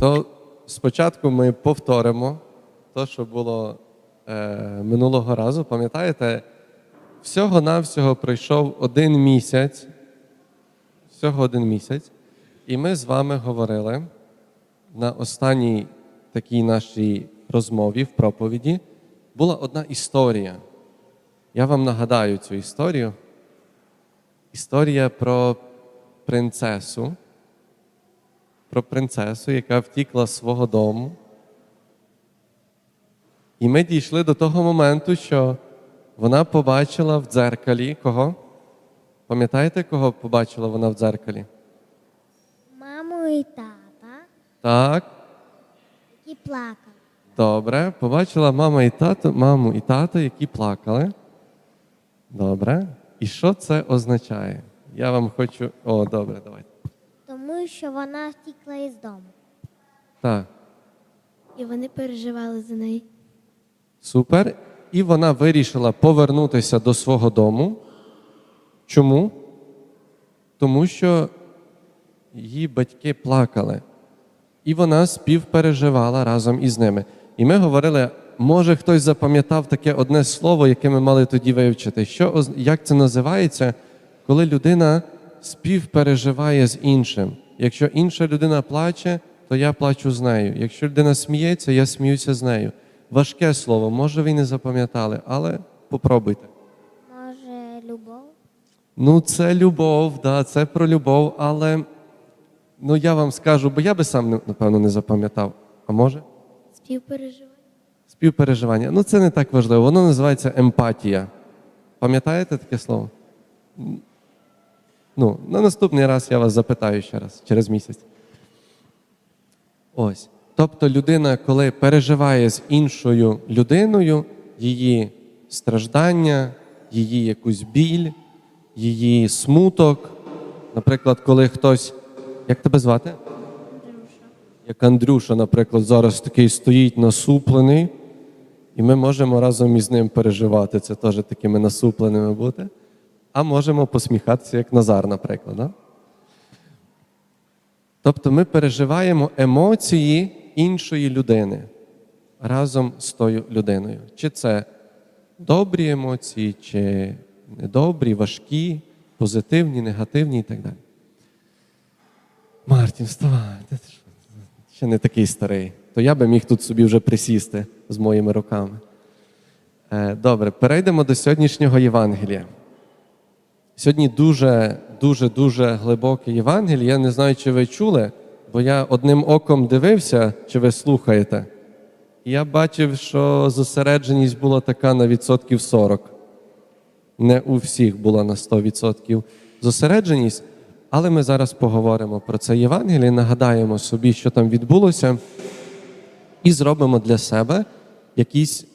То спочатку ми повторимо те, що було е, минулого разу. Пам'ятаєте, всього-навсього пройшов один місяць. Всього один місяць. І ми з вами говорили на останній такій нашій розмові в проповіді була одна історія. Я вам нагадаю цю історію. Історія про принцесу, про принцесу, яка втікла з свого дому. І ми дійшли до того моменту, що вона побачила в дзеркалі кого? Пам'ятаєте, кого побачила вона в дзеркалі? Маму і тата, Так, які плакали. добре. Побачила мама і тато, маму і тата, які плакали. Добре. І що це означає? Я вам хочу. О, добре, давайте. Тому що вона втікла із дому. Так. І вони переживали за неї. Супер. І вона вирішила повернутися до свого дому. Чому? Тому що її батьки плакали. І вона співпереживала разом із ними. І ми говорили, може хтось запам'ятав таке одне слово, яке ми мали тоді вивчити. Що, як це називається, коли людина співпереживає з іншим? Якщо інша людина плаче, то я плачу з нею. Якщо людина сміється, я сміюся з нею. Важке слово, може ви не запам'ятали, але попробуйте. Може, любов? Ну, це любов, да, це про любов, але ну я вам скажу, бо я би сам напевно не запам'ятав. А може? Співпереживання. Співпереживання. Ну, це не так важливо. Воно називається емпатія. Пам'ятаєте таке слово? Ну, на наступний раз я вас запитаю ще раз, через місяць. Ось. Тобто людина, коли переживає з іншою людиною її страждання, її якусь біль, її смуток. Наприклад, коли хтось. Як тебе звати? Як Андрюша, наприклад, зараз такий стоїть насуплений, і ми можемо разом із ним переживати. Це теж такими насупленими бути. А можемо посміхатися, як Назар, наприклад. Да? Тобто ми переживаємо емоції іншої людини разом з тою людиною. Чи це добрі емоції, чи недобрі, важкі, позитивні, негативні і так далі. Мартін, вставай. Ти? Ще не такий старий. То я би міг тут собі вже присісти з моїми руками. Е, Добре, перейдемо до сьогоднішнього Євангелія. Сьогодні дуже, дуже, дуже глибоке Євангеліє. Я не знаю, чи ви чули, бо я одним оком дивився, чи ви слухаєте. І я бачив, що зосередженість була така на відсотків 40. Не у всіх була на 100% зосередженість, але ми зараз поговоримо про це Євангеліє, нагадаємо собі, що там відбулося, і зробимо для себе якісь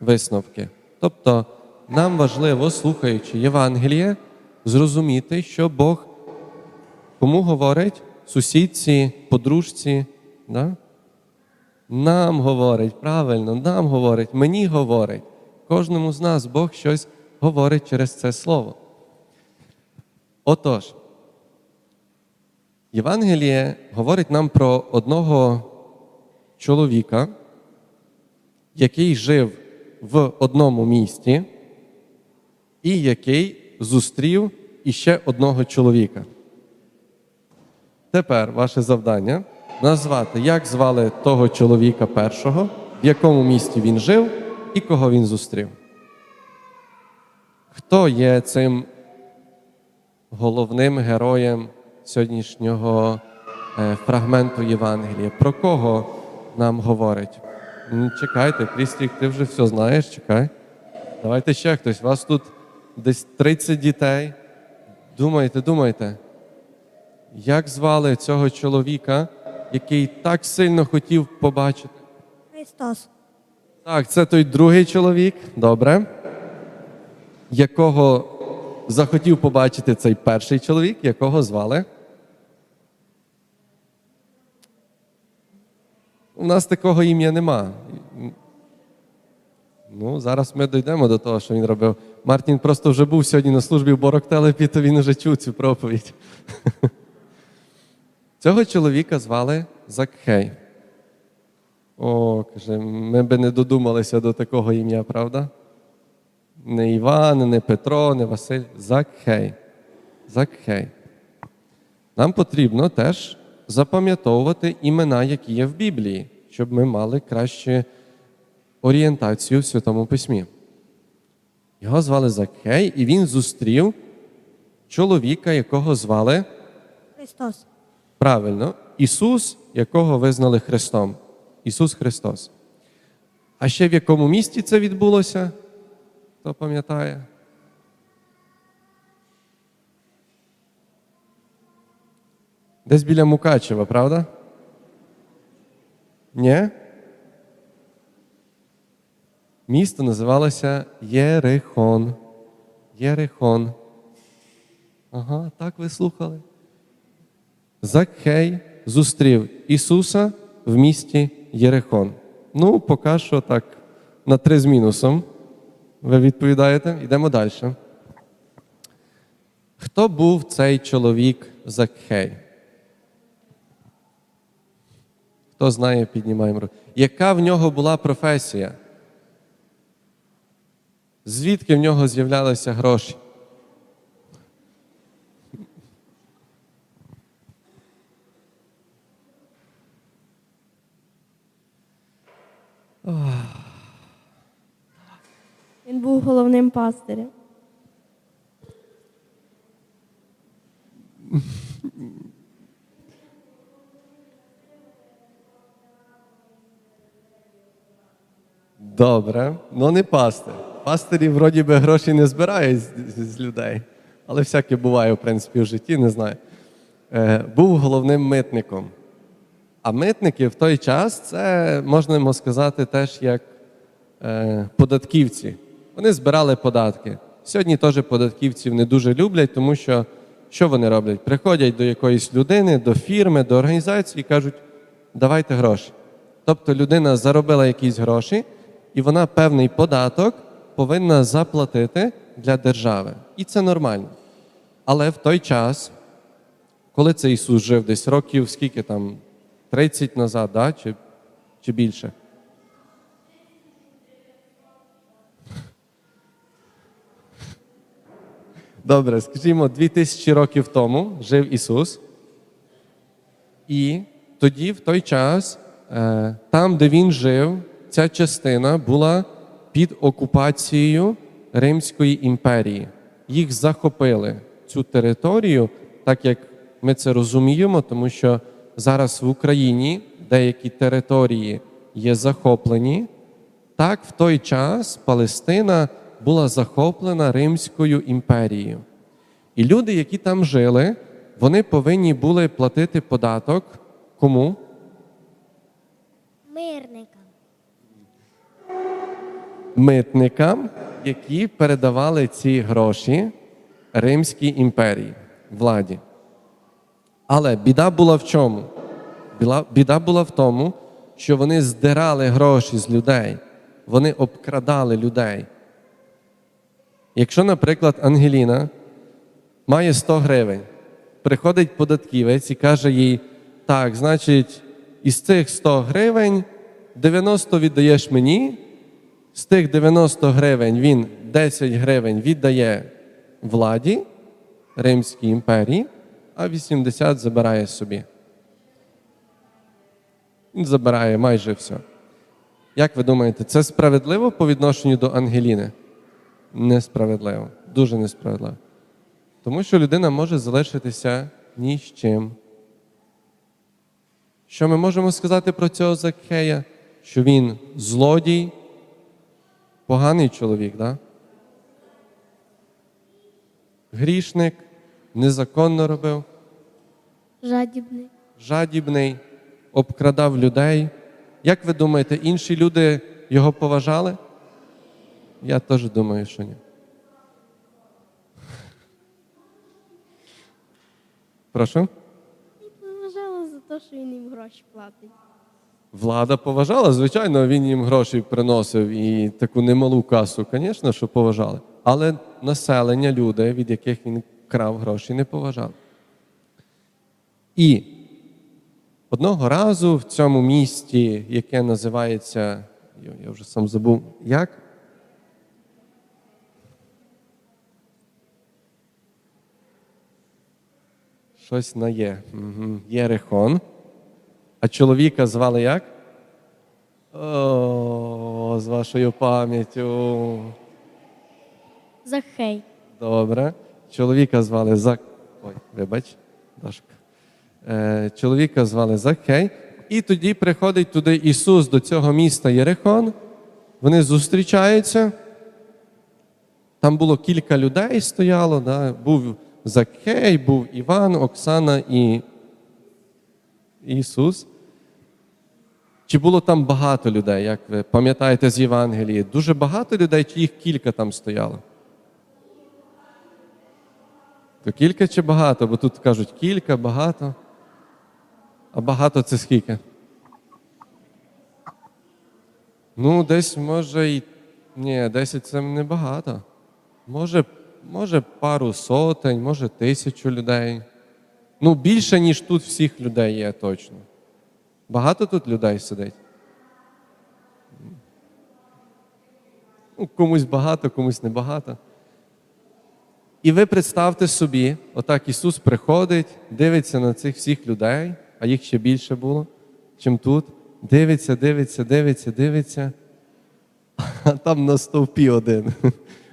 висновки. Тобто нам важливо, слухаючи Євангеліє, зрозуміти, що Бог кому говорить сусідці, подружці. Да? Нам говорить, правильно, нам говорить, мені говорить. Кожному з нас Бог щось говорить через це слово. Отож, Євангеліє говорить нам про одного чоловіка, який жив в одному місті, і який зустрів іще одного чоловіка. Тепер ваше завдання назвати, як звали того чоловіка першого, в якому місті він жив і кого він зустрів. Хто є цим головним героєм сьогоднішнього е, фрагменту Євангелія? Про кого нам говорить? Чекайте, Крістік, ти вже все знаєш, чекай. Давайте ще хтось. Вас тут десь 30 дітей. Думайте, думайте. Як звали цього чоловіка, який так сильно хотів побачити? Христос. Так, це той другий чоловік, добре, якого захотів побачити цей перший чоловік, якого звали. У нас такого ім'я нема. Ну, зараз ми дійдемо до того, що він робив. Мартін просто вже був сьогодні на службі в Бороктелепі, то він вже чув цю проповідь. Цього чоловіка звали Закхей. О, каже, ми би не додумалися до такого ім'я, правда? Не Іван, не Петро, не Василь. Закхей. Закхей. Нам потрібно теж запам'ятовувати імена, які є в Біблії, щоб ми мали краще орієнтацію в Святому Письмі. Його звали Закхей, і він зустрів чоловіка, якого звали Христос. правильно Ісус, якого визнали Христом. Ісус Христос. А ще в якому місті це відбулося? Хто пам'ятає? Десь біля Мукачева, правда? Ні? Місто називалося Єрихон. Єрихон. Ага, так ви слухали. Закхей зустрів Ісуса в місті Єрихон. Ну, поки що так, на три з мінусом. Ви відповідаєте? Йдемо далі. Хто був цей чоловік Закхей? Хто знає, піднімаємо руку. Яка в нього була професія? Звідки в нього з'являлися гроші? Він був головним пастирем. Добре, ну не пастир. Пастирі вроді би гроші не збирають з, з- людей, але всяке буває, в принципі, в житті, не знаю. Е, був головним митником. А митники в той час це можна сказати теж як е, податківці. Вони збирали податки. Сьогодні теж податківців не дуже люблять, тому що що вони роблять? Приходять до якоїсь людини, до фірми, до організації і кажуть, давайте гроші. Тобто людина заробила якісь гроші, і вона певний податок повинна заплатити для держави. І це нормально. Але в той час, коли це Ісус жив десь років, скільки там, 30 назад, да? чи, чи більше? Добре, скажімо, 2000 років тому жив Ісус. І тоді, в той час, е, там, де він жив, ця частина була під окупацією Римської імперії. Їх захопили цю територію, так як ми це розуміємо, тому що зараз в Україні деякі території є захоплені. Так, в той час Палестина була захоплена Римською імперією. І люди, які там жили, вони повинні були платити податок кому? Мирникам. Митникам, які передавали ці гроші Римській імперії, владі. Але біда була в чому? Біда була в тому, що вони здирали гроші з людей, вони обкрадали людей. Якщо, наприклад, Ангеліна має 100 гривень, приходить податківець і каже їй: так, значить, із цих 100 гривень 90 віддаєш мені, з тих 90 гривень він 10 гривень віддає владі Римській імперії, а 80 забирає собі. Він забирає майже все. Як ви думаєте, це справедливо по відношенню до Ангеліни? Несправедливо, дуже несправедливо. Тому що людина може залишитися ні з чим. Що ми можемо сказати про цього Закхея? Що він злодій, поганий чоловік, да? грішник, незаконно робив, Жадібний. жадібний, обкрадав людей. Як ви думаєте, інші люди його поважали? Я теж думаю, що ні. Прошу? Поважала за те, що він їм гроші платить. Влада поважала, звичайно, він їм гроші приносив і таку немалу касу, звісно, що поважали. Але населення, люди, від яких він крав гроші, не поважали. І Одного разу в цьому місті, яке називається, я вже сам забув, як? Щось на є. Угу. А чоловіка звали як? О, з вашою пам'яттю. Захей. Добре. Чоловіка звали Зак. Ой, вибач, Дашка. Е, чоловіка звали Закхей. І тоді приходить туди Ісус до цього міста Єрихон. Вони зустрічаються. Там було кілька людей стояло. Да? Був Закхей, був Іван, Оксана і Ісус. Чи було там багато людей, як ви пам'ятаєте з Євангелії? Дуже багато людей, чи їх кілька там стояло? То кілька чи багато? Бо тут кажуть кілька, багато. А багато це скільки? Ну, десь може і. Ні, 10 це не багато. Може, може пару сотень, може тисячу людей. Ну, більше, ніж тут всіх людей є точно. Багато тут людей сидить? Ну, комусь багато, комусь небагато. І ви представте собі, отак Ісус приходить, дивиться на цих всіх людей, а їх ще більше було, чим тут. Дивиться, дивиться, дивиться, дивиться. А там на стовпі один.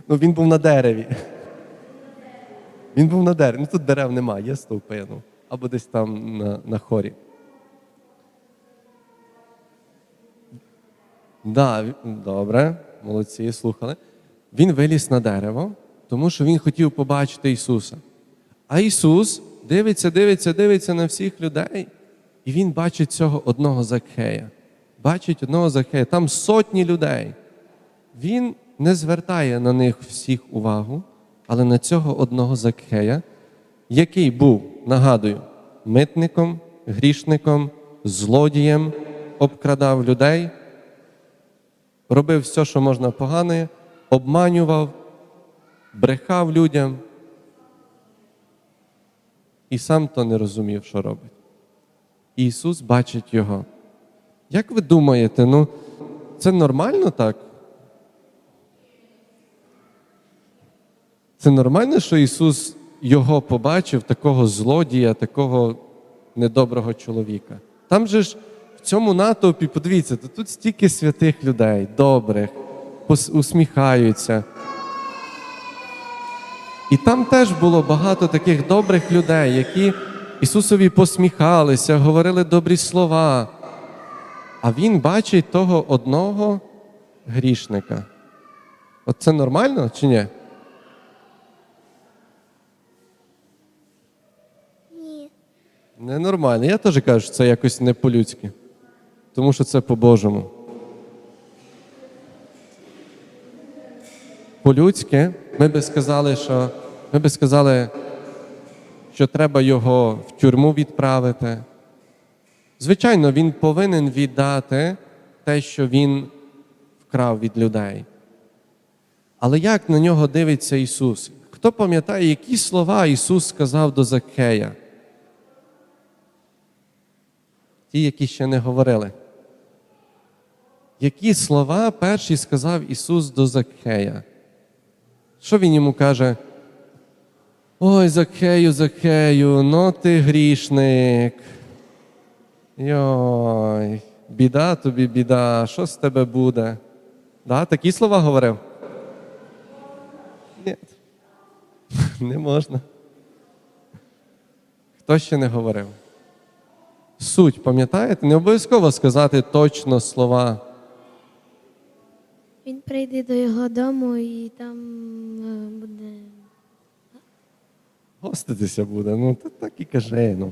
Ну, він був на дереві. Він був на дереві. Ну тут дерев немає, є стовпи. Ну, або десь там на, на хорі. Да, добре, молодці, слухали. Він виліз на дерево, тому що він хотів побачити Ісуса. А Ісус дивиться, дивиться, дивиться на всіх людей, і Він бачить цього одного Закхея. Бачить одного Закхея. Там сотні людей. Він не звертає на них всіх увагу, але на цього одного Закхея, який був, нагадую, митником, грішником, злодієм, обкрадав людей, робив все, що можна погане, обманював, брехав людям і сам то не розумів, що робить. Ісус бачить його. Як ви думаєте, ну це нормально так? Це нормально, що Ісус його побачив, такого злодія, такого недоброго чоловіка. Там же ж в цьому натовпі, подивіться, то тут стільки святих людей, добрих, усміхаються. І там теж було багато таких добрих людей, які Ісусові посміхалися, говорили добрі слова. А Він бачить того одного грішника. От це нормально чи ні? Ненормально. Я теж кажу, що це якось не по-людськи, тому що це по-божому. По-людськи ми би сказали, що ми би сказали, що треба його в тюрму відправити. Звичайно, він повинен віддати те, що він вкрав від людей. Але як на нього дивиться Ісус? Хто пам'ятає, які слова Ісус сказав до Закхея? Ті, які ще не говорили. Які слова перші сказав Ісус до Закхея? Що Він йому каже? Ой, Закхею, Закхею, ну ти грішник. Йой, біда тобі, біда, що з тебе буде? Да, такі слова говорив? Ні. Не можна. Хто ще не говорив? Суть, пам'ятаєте? Не обов'язково сказати точно слова. Він прийде до його дому і там е, буде. Гоститися буде. Ну, та так і каже. Ну.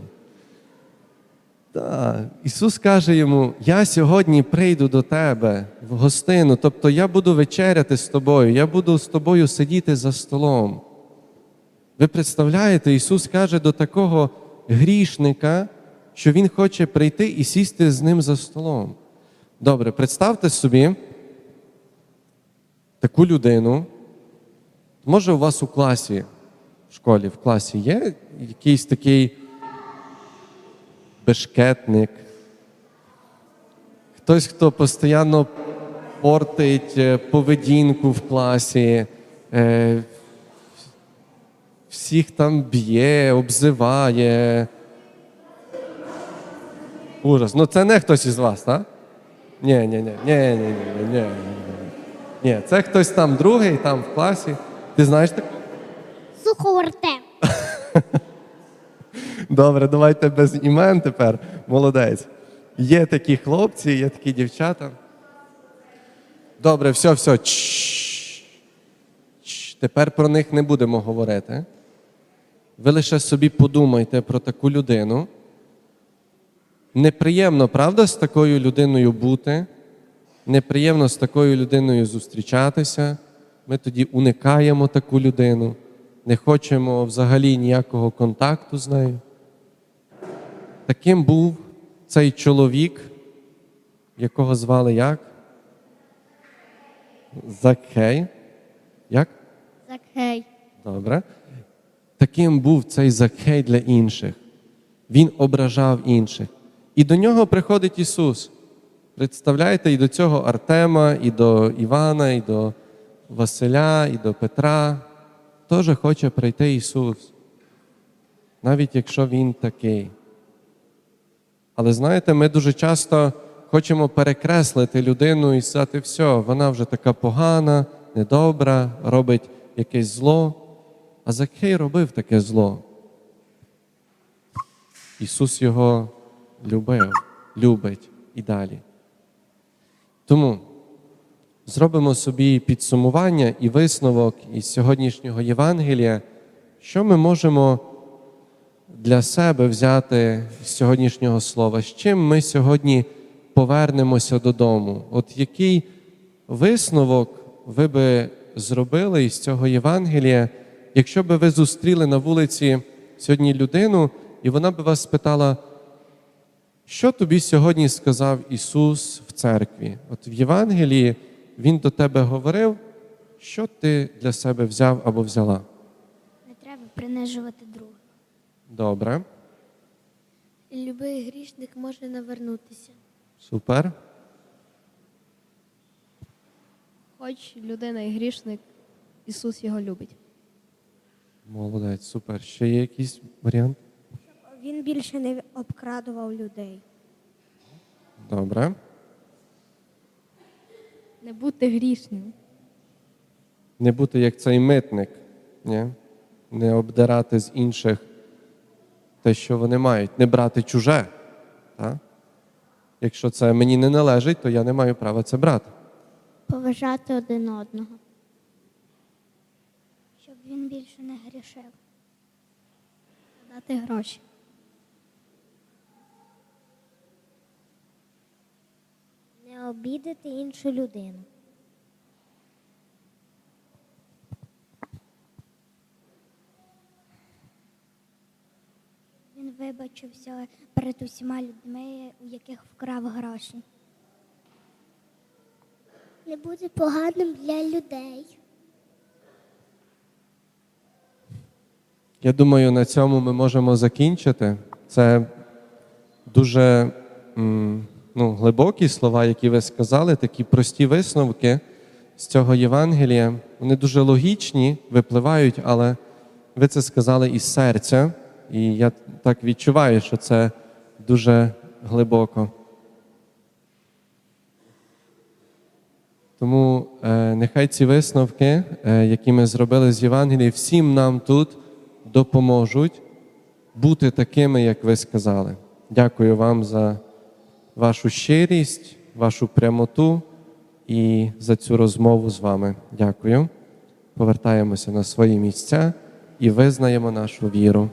Так. Ісус каже йому: Я сьогодні прийду до тебе в гостину, тобто я буду вечеряти з тобою, я буду з тобою сидіти за столом. Ви представляєте, Ісус каже до такого грішника, що Він хоче прийти і сісти з ним за столом. Добре, представте собі таку людину. Може, у вас у класі, в школі, в класі є якийсь такий бешкетник, хтось, хто постійно портить е, поведінку в класі, е, всіх там б'є, обзиває. Ужас. Ну це не хтось із вас, так? Ні, ні, ні, ні, ні, ні, ні, ні. Ні, це хтось там другий, там в класі. Ти знаєш так? Суховертем. Добре, давайте без імен тепер. Молодець. Є такі хлопці, є такі дівчата. Добре, все, все. Тепер про них не будемо говорити. Ви лише собі подумайте про таку людину. Неприємно, правда, з такою людиною бути. Неприємно з такою людиною зустрічатися. Ми тоді уникаємо таку людину, не хочемо взагалі ніякого контакту з нею. Таким був цей чоловік, якого звали як? Закхей. Як? Закхей. Добре. Таким був цей Закхей для інших. Він ображав інших. І до нього приходить Ісус. Представляєте, і до цього Артема, і до Івана, і до Василя, і до Петра. Теж хоче прийти Ісус. Навіть якщо Він такий. Але знаєте, ми дуже часто хочемо перекреслити людину і сказати, все, вона вже така погана, недобра, робить якесь зло. А Закхей робив таке зло. Ісус його любив, любить і далі. Тому зробимо собі підсумування і висновок із сьогоднішнього Євангелія, що ми можемо для себе взяти з сьогоднішнього слова, з чим ми сьогодні повернемося додому. От який висновок ви би зробили із цього Євангелія, якщо би ви зустріли на вулиці сьогодні людину, і вона би вас спитала, що тобі сьогодні сказав Ісус в церкві? От в Євангелії Він до тебе говорив, що ти для себе взяв або взяла. Не треба принижувати друга. Добре, Любий грішник може навернутися. супер. Хоч людина і грішник, Ісус його любить. Молодець, супер. Ще є якийсь варіант? Він більше не обкрадував людей. Добре. Не бути грішним. Не бути як цей митник, ні? не обдирати з інших те, що вони мають, не брати чуже. Так? Якщо це мені не належить, то я не маю права це брати. Поважати один одного. Щоб він більше не грішив. Дати гроші. Обідати іншу людину. Він вибачився перед усіма людьми, у яких вкрав гроші. Не бути поганим для людей. Я думаю, на цьому ми можемо закінчити. Це дуже м, ну, глибокі слова, які ви сказали, такі прості висновки з цього Євангелія. Вони дуже логічні, випливають, але ви це сказали із серця, і я так відчуваю, що це дуже глибоко. Тому е, нехай ці висновки, е, які ми зробили з Євангелії, всім нам тут допоможуть бути такими, як ви сказали. Дякую вам за вашу щирість, вашу прямоту і за цю розмову з вами. Дякую. Повертаємося на свої місця і визнаємо нашу віру.